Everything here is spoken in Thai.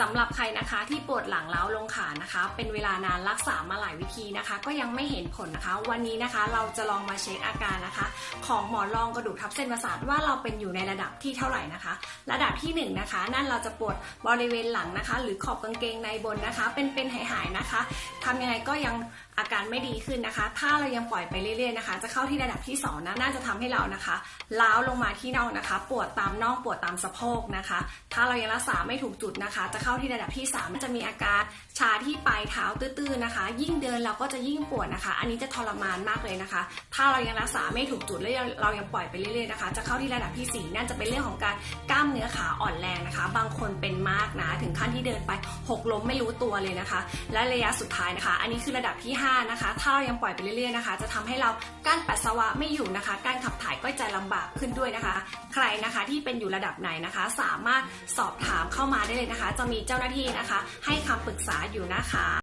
สำหรับใครนะคะที่ปวดหลังเล้าวลงขานะคะ เป็นเวลานานรักษามาหลายวิธีนะคะ ก็ยังไม่เห็นผลนะคะ วันนี้นะคะเราจะลองมาเช็คอาการนะคะ ของหมอนรองกระดูกทับเส้นประสาทว่าเราเป็นอยู่ในระดับที่เท่าไหร่นะคะ ระดับที่หนึ่งนะคะ นั่นเราจะปวดบริเวณหลังนะคะ หรือขอบกางเกงในบนนะคะ เป็นเป็นหายๆนะคะทำยังไงก็ยัง อาการไม่ดีขึ้นนะคะ ถ้าเรายังปล่อยไปเรื่อยๆนะคะ จะเข้าที่ระดับที่สองนะ น่าจะทำให้เรานะคะล้าวลงมาที่น่องนะคะ ปวดตามน่องปวดตามสะโพกนะคะ ถ้าเรายังรักษาไม่ถูกจุดนะคะ จะเข้าที่ระดับที่3มันจะมีอาการชาที่ปลายเท้าตื้อๆนะคะ ยิ่งเดินเราก็จะยิ่งปวดนะคะ อันนี้จะทรมานมากเลยนะคะ ถ้าเรายังรักษาไม่ถูกจุดและเรายังปล่อยไปเรื่อยๆนะคะ จะเข้าที่ระดับที่ 4นั่นจะเป็นเรื่องของการกล้ามเนื้อขาอ่อนแรงนะคะ บางคนเป็นมากนะ ถึงขั้นที่เดินไปหกล้มไม่รู้ตัวเลยนะคะ และระยะสุดท้ายนะคะ อันนี้คือระดับที่5นะคะ ถ้าเรายังปล่อยไปเรื่อยๆนะคะ จะทำให้เรากั้นปัสสาวะไม่อยู่นะคะ การขับถ่ายก็จะลำบากขึ้นด้วยนะคะ ใครนะคะที่เป็นอยู่ระดับไหนนะคะ สามารถสอบถามเข้ามาได้เลยนะคะ จะมีเจ้าหน้าที่นะคะ ให้คำปรึกษาอยู่นะคะ